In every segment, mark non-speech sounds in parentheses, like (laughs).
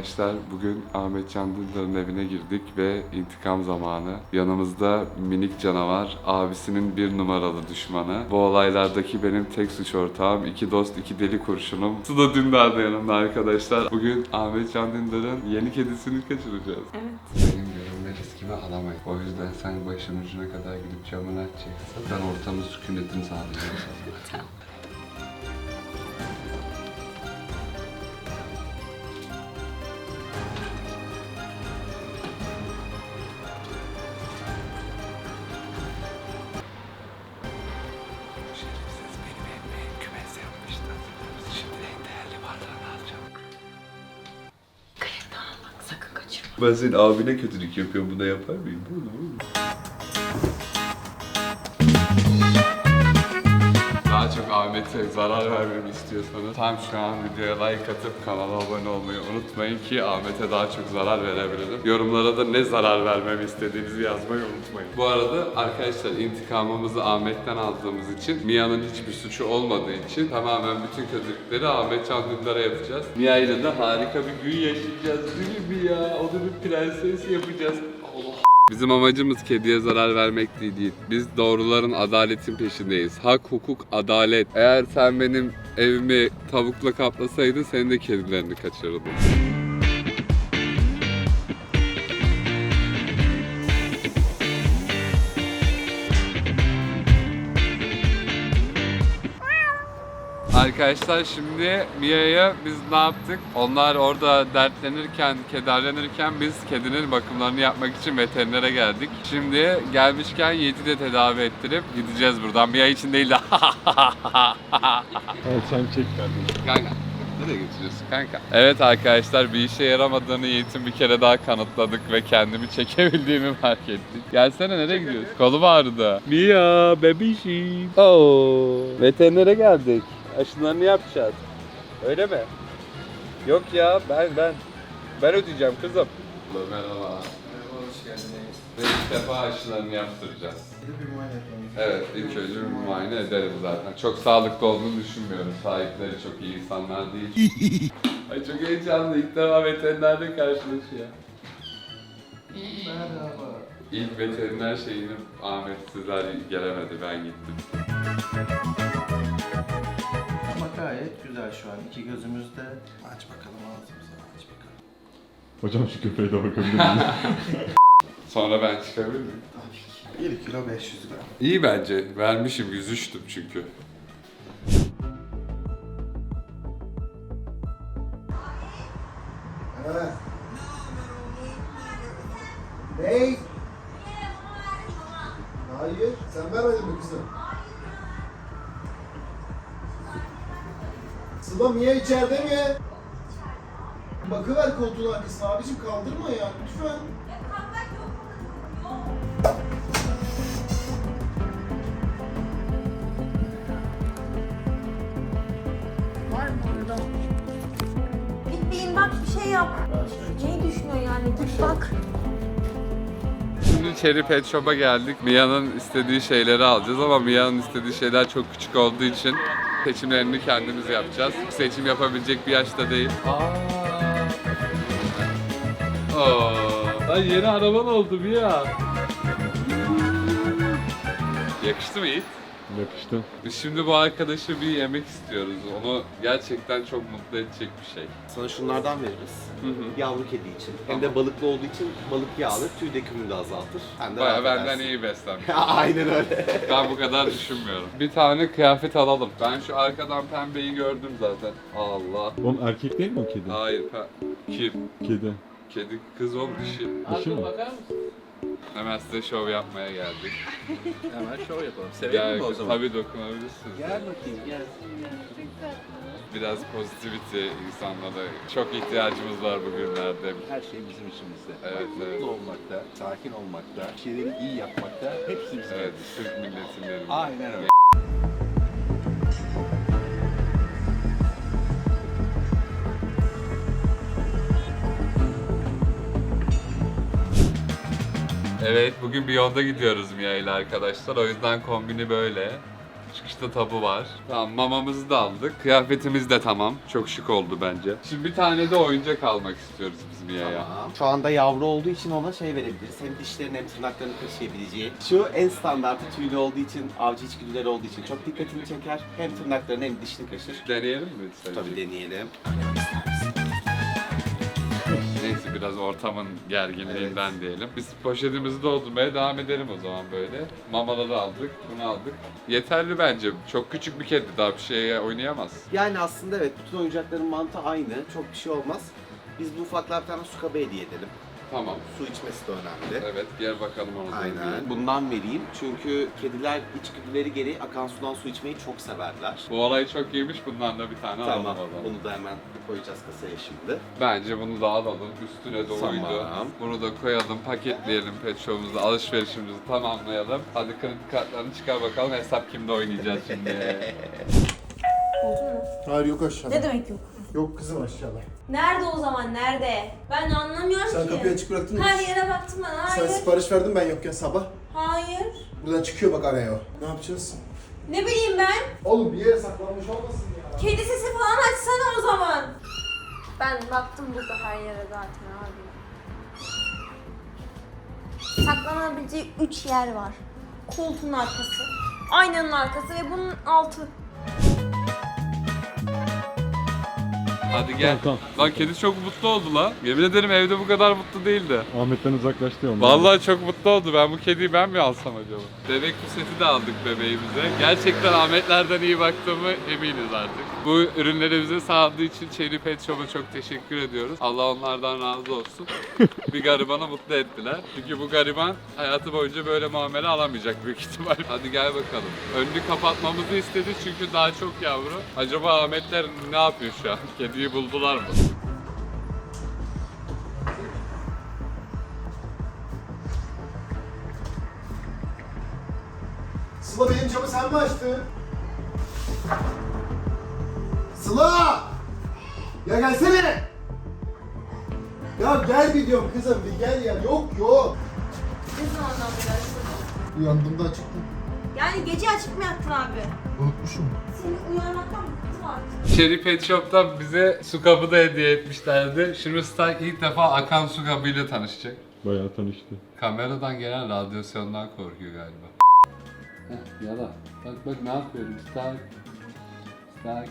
Arkadaşlar bugün Ahmet Can Dündar'ın evine girdik ve intikam zamanı. Yanımızda minik canavar, abisinin bir numaralı düşmanı. Bu olaylardaki benim tek suç ortağım, iki dost, iki deli kurşunum. Sıla Dündar da yanımda arkadaşlar. Bugün Ahmet Can Dündar'ın yeni kedisini kaçıracağız. Evet. Benim görünme riskimi alamayız. O yüzden sen başın ucuna kadar gidip camını açacaksın. Ben ortamın sükunetini sağlayacağım (laughs) sana. Ben senin abine kötülük yapıyorum. Buna yapar mıyım? Daha çok Ahmet'e zarar vermemi istiyorsanız tam şu an videoya like atıp kanala abone olmayı unutmayın ki Ahmet'e daha çok zarar verebilirim. Yorumlara da ne zarar vermemi istediğinizi yazmayı unutmayın. Bu arada arkadaşlar intikamımızı Ahmet'ten aldığımız için Mia'nın hiçbir suçu olmadığı için tamamen bütün kötülükleri Ahmet Can yapacağız. Mia ile de harika bir gün yaşayacağız değil mi ya? Onu bir prenses yapacağız. Bizim amacımız kediye zarar vermek değil, değil. Biz doğruların, adaletin peşindeyiz. Hak, hukuk, adalet. Eğer sen benim evimi tavukla kaplasaydın senin de kedilerini kaçırırdım. Arkadaşlar şimdi Mia'ya biz ne yaptık? Onlar orada dertlenirken, kederlenirken biz kedinin bakımlarını yapmak için veterinere geldik. Şimdi gelmişken Yiğit'i de tedavi ettirip gideceğiz buradan. Mia için değil de (laughs) Evet sen çek kardeşim. Kanka. Nereye götürüyorsun kanka? Evet arkadaşlar bir işe yaramadığını Yiğit'in bir kere daha kanıtladık ve kendimi çekebildiğimi fark ettik. Gelsene nereye gidiyorsun? Kolum ağrıdı. Mia bebişim. Oo, veterinere geldik. Aşılarını yapacağız. Öyle mi? Yok ya ben ben ben ödeyeceğim kızım. Merhaba. Hoş geldiniz. Ve ilk defa aşılarını yaptıracağız. Bir muayene yapalım. Evet, ilk önce bir muayene ederim zaten. Çok sağlıklı olduğunu düşünmüyorum. Sahipleri çok iyi insanlar değil. (laughs) Ay çok heyecanlı. İlk defa veterinerle karşılaşıyor. Merhaba. İlk veteriner şeyini Ahmet sizler gelemedi, ben gittim. Güzel şu an. İki gözümüzde. Aç bakalım ağzımızı aç bakalım. Hocam şu köpeğe de bakabilir miyim? (laughs) Sonra ben çıkabilir miyim? Tabii ki. 1 kilo 500 gram. İyi bence. Vermişim, yüzüştüm çünkü. İçeride mi? Bakıver koltuğun arkasına abicim kaldırma ya lütfen. Var mı orada? Git bir in bak bir şey yap. Neyi düşünüyor yani? Git bak. Şimdi Cherry Pet Shop'a geldik. Mia'nın istediği şeyleri alacağız ama Mia'nın istediği şeyler çok küçük olduğu için seçimlerini kendimiz yapacağız. Seçim yapabilecek bir yaşta değil. Aa, lan yeni araban oldu Mia. Yakıştı mı Yiğit? Yakıştı. Biz şimdi bu arkadaşı bir yemek istiyoruz. Onu gerçekten çok mutlu edecek bir şey. Sana şunlardan veririz. Hı hı. Yavru kedi için. Hem de balıklı olduğu için balık yağlı, tüy dökümünü de azaltır. Hem de Baya rahat benden edersin. iyi beslenmiş. (laughs) Aynen öyle. Ben bu kadar düşünmüyorum. Bir tane kıyafet alalım. Ben şu arkadan pembeyi gördüm zaten. Allah. Oğlum erkek değil mi o kedi? Hayır, pe- kim? Kedi. Kedi, kız ol dişi. Dişi mi? Hemen size şov yapmaya geldik. (laughs) Hemen şov yapalım. Sevelim mi o zaman? tabii dokunabilirsiniz. Gel bakayım gel. Biraz pozitivity insanlara çok ihtiyacımız var bugünlerde. Her şey bizim içimizde. Evet, Mutlu evet. olmakta, sakin olmakta, şeyleri iyi yapmakta hepsi bizim Evet, elimizde. Türk milletinin. Aynen öyle. Evet, bugün bir yolda gidiyoruz Mia ile arkadaşlar. O yüzden kombini böyle. Çıkışta tabu var. Tamam mamamızı da aldık. Kıyafetimiz de tamam. Çok şık oldu bence. Şimdi bir tane de oyuncak almak istiyoruz biz Mia'ya. Tamam. Şu anda yavru olduğu için ona şey verebiliriz. Hem dişlerini hem tırnaklarını kaşıyabileceği. Şu en standartı tüylü olduğu için, avcı içgüdüleri olduğu için çok dikkatini çeker. Hem tırnaklarını hem dişini kaşır. Deneyelim mi sence? Tabii deneyelim. Neyse biraz ortamın gerginliğinden diyelim. Biz poşetimizi doldurmaya devam edelim o zaman böyle. Mamaları aldık, bunu aldık. Yeterli bence. Çok küçük bir kedi daha bir şeye oynayamaz. Yani aslında evet bütün oyuncakların mantığı aynı. Çok bir şey olmaz. Biz bu ufaklar bir tane su kabı hediye edelim. Tamam. Su içmesi de önemli. Evet gel bakalım onu. da Aynen. Bundan vereyim çünkü kediler içgüdüleri gereği akan sudan su içmeyi çok severler. Bu olay çok iyiymiş. Bundan da bir tane Tamam. alalım. o zaman. Bunu da hemen koyacağız kasaya şimdi. Bence bunu da alalım. Üstüne de uydu. Tamam. Bunu da koyalım, paketleyelim pet shop'umuzda. Alışverişimizi tamamlayalım. Hadi kredi kartlarını çıkar bakalım. Hesap kimde oynayacağız şimdi. Oldu (laughs) mu? Hayır yok aşağıda. Ne demek yok? Yok kızım aşağıda. Nerede o zaman? Nerede? Ben anlamıyorum Sen ki. kapıyı açık bıraktın mı? Her yere baktım ben. Sen Hayır. sipariş verdin ben yokken sabah. Hayır. Buradan çıkıyor bak araya o. Ne yapacağız? Ne bileyim ben? Oğlum bir yere saklanmış olmasın ya. Kedi sesi falan açsana o zaman. Ben baktım burada her yere zaten abi. Saklanabileceği üç yer var. Koltuğun arkası, aynanın arkası ve bunun altı. Hadi gel. Tamam, Lan kedi çok mutlu oldu lan. Yemin ederim evde bu kadar mutlu değildi. Ahmet'ten uzaklaştı ya. Vallahi çok mutlu oldu. Ben bu kediyi ben mi alsam acaba? Bebek puseti de aldık bebeğimize. Gerçekten Ahmetlerden iyi baktığımı eminiz artık. Bu ürünleri bize sağladığı için Cherry Pet Shop'a çok teşekkür ediyoruz. Allah onlardan razı olsun. (laughs) bir garibanı mutlu ettiler. Çünkü bu gariban hayatı boyunca böyle muamele alamayacak büyük ihtimal. Hadi gel bakalım. Önünü kapatmamızı istedi çünkü daha çok yavru. Acaba Ahmetler ne yapıyor şu an? Kediyi buldular mı? Sıla benim camı sen mi açtın? Sıla! Ya gelsene! Ya gel bir diyorum kızım bir gel ya. Yok yok. Ne zamandan beri açtın? Uyandığımda açıktım. Yani gece açık mı yattın abi? Unutmuşum. Seni uyarmaktan bıktım artık. Cherry Pet Shop'tan bize su kabı da hediye etmişlerdi. Şimdi Stark ilk defa akan su kabıyla tanışacak. Bayağı tanıştı. Kameradan gelen radyasyondan korkuyor galiba. Heh, yala. Bak bak ne yapıyorum Stark. Stark.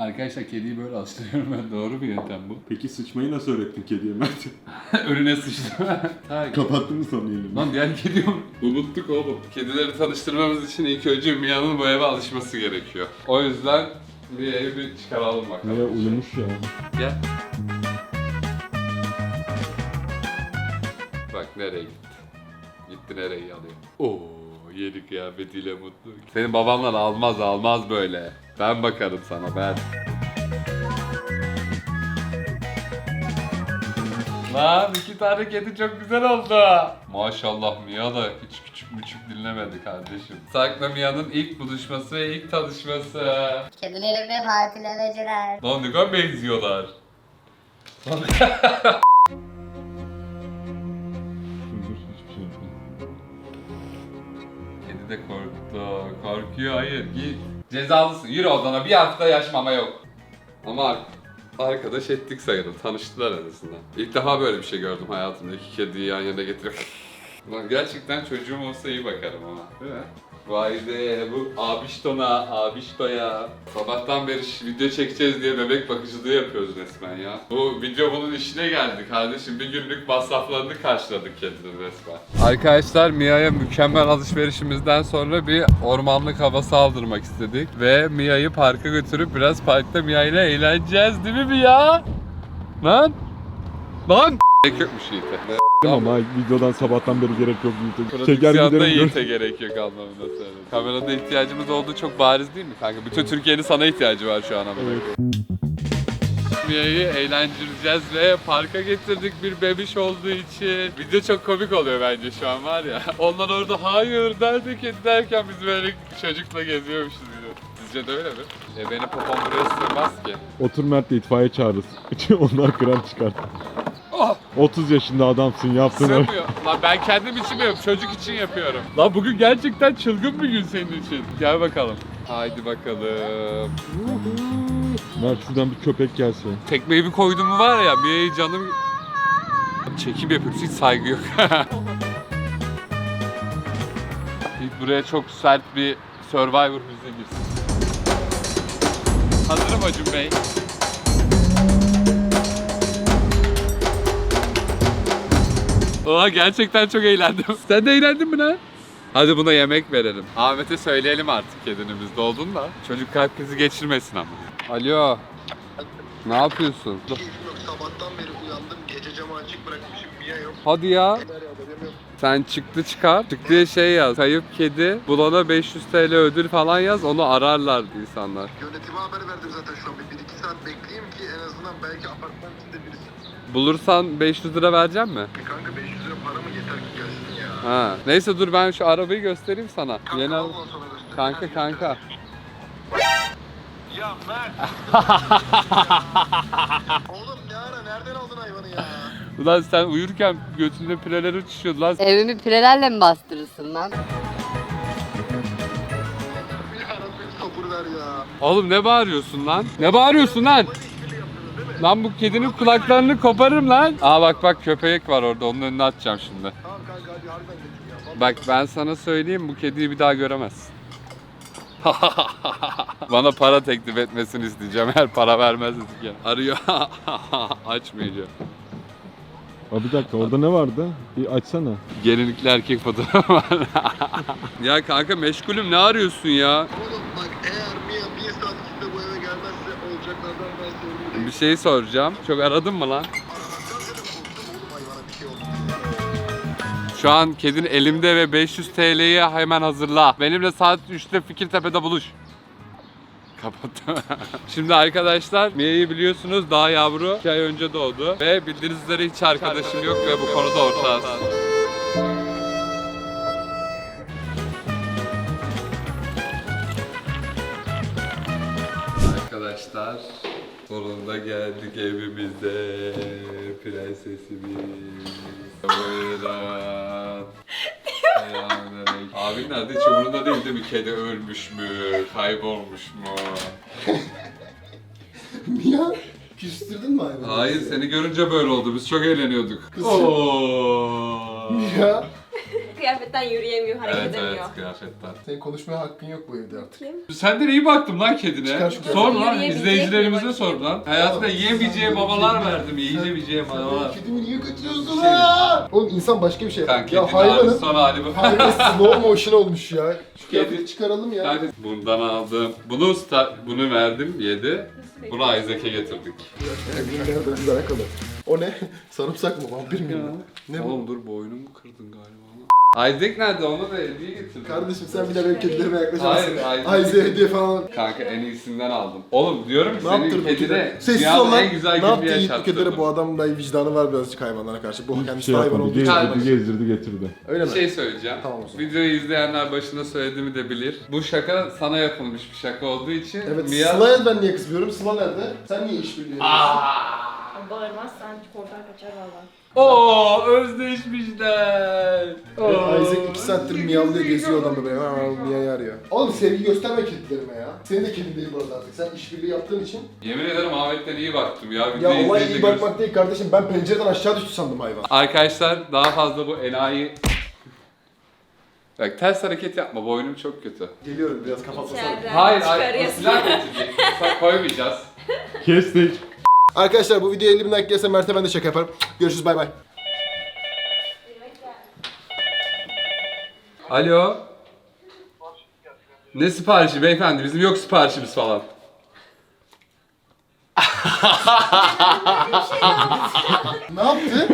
Arkadaşlar kediyi böyle alıştırıyorum ben. (laughs) Doğru bir yöntem bu. Peki sıçmayı nasıl öğrettin kediye Mert? (laughs) Önüne sıçtım. (laughs) Stark. Kapattın mı sonra elini? Lan diğer kedi yok. Unuttuk oğlum. Kedileri tanıştırmamız için ilk önce Mia'nın bu eve alışması gerekiyor. O yüzden Mia'yı bir çıkaralım bakalım. Maya uyumuş ya. Gel. Bak nereye gitti. Gitti nereye alıyor. Oo yeni kıyafetiyle mutlu. Senin babanlar almaz almaz böyle. Ben bakarım sana ben. Lan iki tane kedi çok güzel oldu. Maşallah Mia da hiç küçük müçük dinlemedi kardeşim. Sakla Mia'nın ilk buluşması ve ilk tanışması. Kedilerimle ne kadar benziyorlar. (laughs) de korktu. Korkuyor hayır git. Cezalısın yürü odana bir hafta yaş mama yok. Ama ar- arkadaş ettik sayılır. Tanıştılar en azından. İlk defa böyle bir şey gördüm hayatımda. İki kediyi yan yana getirip. Lan gerçekten çocuğum olsa iyi bakarım ama. Değil mi? Vay be bu abiştona, abiştoya. Sabahtan beri video çekeceğiz diye bebek bakıcılığı yapıyoruz resmen ya. Bu video bunun işine geldi kardeşim. Bir günlük masraflarını karşıladık kedinin resmen. Arkadaşlar Mia'ya mükemmel alışverişimizden sonra bir ormanlık havası aldırmak istedik. Ve Mia'yı parka götürüp biraz parkta Mia ile eğleneceğiz değil mi Mia? Lan! Lan! Gerek yokmuş Yiğit'e. Ama videodan sabahtan beri gerek yok. Çeker Prodüksiyonda giderim. Yiğit'e gerek yok anlamında söyledim. Kamerada ihtiyacımız olduğu çok bariz değil mi kanka? Bütün Türkiye'nin sana ihtiyacı var şu an ama. Evet. Mia'yı eğlendireceğiz ve parka getirdik bir bebiş olduğu için. Video çok komik oluyor bence şu an var ya. (laughs) Onlar orada hayır kedi derken biz böyle çocukla geziyormuşuz gibi. Sizce de öyle mi? E beni popom buraya sığmaz ki. Otur Mert de itfaiye çağırırız. (laughs) Onlar kram çıkart. Oh! 30 yaşında adamsın yaptın öyle. Sığmıyor. Lan ben kendim için yapıyorum, çocuk için yapıyorum. Lan bugün gerçekten çılgın bir gün senin için. Gel bakalım. Haydi bakalım. Mert şuradan bir köpek gelse. Tekmeyi bir koydum mu var ya, bir canım... Çekim yapıyoruz, hiç saygı yok. (laughs) İlk buraya çok sert bir Survivor müziği girsin. Hazırım Acun Bey. Oha gerçekten çok eğlendim. (laughs) Sen de eğlendin mi lan? Hadi buna yemek verelim. Ahmet'e söyleyelim artık kedinin doldun da. Çocuk kalp krizi geçirmesin ama. Alo. Ne yapıyorsun? yok. Sabahtan beri uyandım. Gece camı açık bırakmışım. Mia yok. Hadi ya. Haberim yok. Sen çıktı çıkar. Çıktığı şey yaz. Kayıp kedi. Bulana 500 TL ödül falan yaz. Onu ararlar insanlar. Yönetime haber verdim zaten şu an. Bir, bir iki saat bekleyeyim ki en azından belki apartman içinde birisi. Bulursan 500 lira vereceğim mi? E kanka 500 lira para mı yeter ki gelsin ya. Ha. Neyse dur ben şu arabayı göstereyim sana. Kanka Yeni al araba. ondan sonra göster. Kanka kanka. Ya Mert. (laughs) Oğlum ne ara nereden aldın hayvanı ya? Ulan sen uyurken götünde pireler uçuşuyordu lan. Evimi pirelerle mi bastırırsın lan? Bir Rabbim sabır ver ya. Oğlum ne bağırıyorsun lan? Ne bağırıyorsun lan? Lan bu kedinin kulaklarını koparırım lan. Aa bak bak köpek var orada onun önüne atacağım şimdi. Tamam kanka hadi harbiden götür ya. Vallahi Bak ben sana söyleyeyim bu kediyi bir daha göremezsin. (laughs) Bana para teklif etmesini isteyeceğim eğer para vermez dedik ya. Arıyor. (laughs) Açmayacağım. Aa, bir dakika orada ne vardı? Bir açsana. Gelinlikli erkek fotoğrafı var. (laughs) ya kanka meşgulüm ne arıyorsun ya? Oğlum bak eğer Mia bir saat içinde bu eve gelmezse olacaklardan ben sorumlu değilim. Bir şey soracağım. Çok aradın mı lan? Şey oldu. Şu an kedin elimde ve 500 TL'yi hemen hazırla. Benimle saat 3'te Fikirtepe'de buluş. Kapattım. (laughs) Şimdi arkadaşlar Mia'yı biliyorsunuz daha yavru 2 ay önce doğdu. Ve bildiğiniz üzere hiç arkadaşım yok ve bu konuda ortağız. Arkadaşlar sonunda geldik evimize prensesimiz. Buyurun. Selamünaleyküm. Abi nerede? Hiç umurunda değil değil mi? Kedi ölmüş mü? Kaybolmuş mu? Mia küstürdün mü hayvanı? Hayır seni görünce böyle oldu. Biz çok eğleniyorduk. Oo. Mia. Kıyafetten yürüyemiyor, hareket Evet edemiyor. evet kıyafetler. Senin konuşmaya hakkın yok bu evde artık. Senden iyi baktım lan kedine. Çıkar şu Sor lan Yürüyebilecek izleyicilerimize mi sor bakayım? lan. Hayatında Oğlum, yiyemeyeceği sen babalar böyle verdim. Yiyemeyeceği babalar. Kedimi niye götürüyorsun Şey- lan? Oğlum insan başka bir şey. Kanka ya kedinin hali hayvanın son hali bu. hayvanın (laughs) slow motion olmuş ya. Şu Kedi- kıyafeti çıkaralım ya. Kanka bundan aldım. Bunu usta, bunu verdim yedi. Bunu Isaac'e getirdik. Nerede bir alakalı. O ne? (laughs) Sarımsak mı? Vampir mi? Ne bu? Oğlum dur boynumu kırdın galiba. Isaac nerede? Onu da hediye getirdim. Kardeşim sen bir de benim kedilerime yaklaşamazsın. Hayır. Ayze hediye falan. Kanka en iyisinden aldım. Oğlum diyorum ki Ne senin yaptın bu kedine kedilere? Sessiz dünyanın ol lan. en güzel Ne gününü yaptın Yiğit bu yaşattırdım. kedilere? Bu adamın da vicdanı var birazcık hayvanlara karşı. Bu kendisi şey hayvan yapmadı. olduğu için. Gezdirdi, gezdirdi getirdi. Öyle Bir mi? şey söyleyeceğim. Tamam o zaman. Videoyu izleyenler başında söylediğimi de bilir. Bu şaka sana yapılmış bir şaka olduğu için Evet, Mia... Sıla'ya ben niye kızmıyorum? Sıla nerede? Sen niye işbirliği yapıyorsun? Bağırmazsan korkar kaçar valla. Oo özdeşmişler. Evet, Isaac 2 saattir miyavlıyor geziyor adam böyle. Ha, Mia'yı arıyor. Oğlum sevgi gösterme kedilerime ya. Senin de kedin değil bu arada artık. Sen işbirliği yaptığın için. Yemin ederim Ahmet'ten iyi baktım ya. Ya Videoyu olay izleyince iyi gör- bakmak değil kardeşim. Ben pencereden aşağı düştü sandım hayvan. Arkadaşlar daha fazla bu enayi... Bak ters hareket yapma boynum çok kötü. Geliyorum biraz kapatmasana. İçeriden Hayır hayır o çıkarıyorsun. silah getirecek. Koymayacağız. Kestik. Arkadaşlar bu videoya 50 bin like gelirse Mert'e ben de şaka yaparım. Görüşürüz bay bay. Alo. Ne siparişi beyefendi? Bizim yok siparişimiz falan. (laughs) Ne yaptı?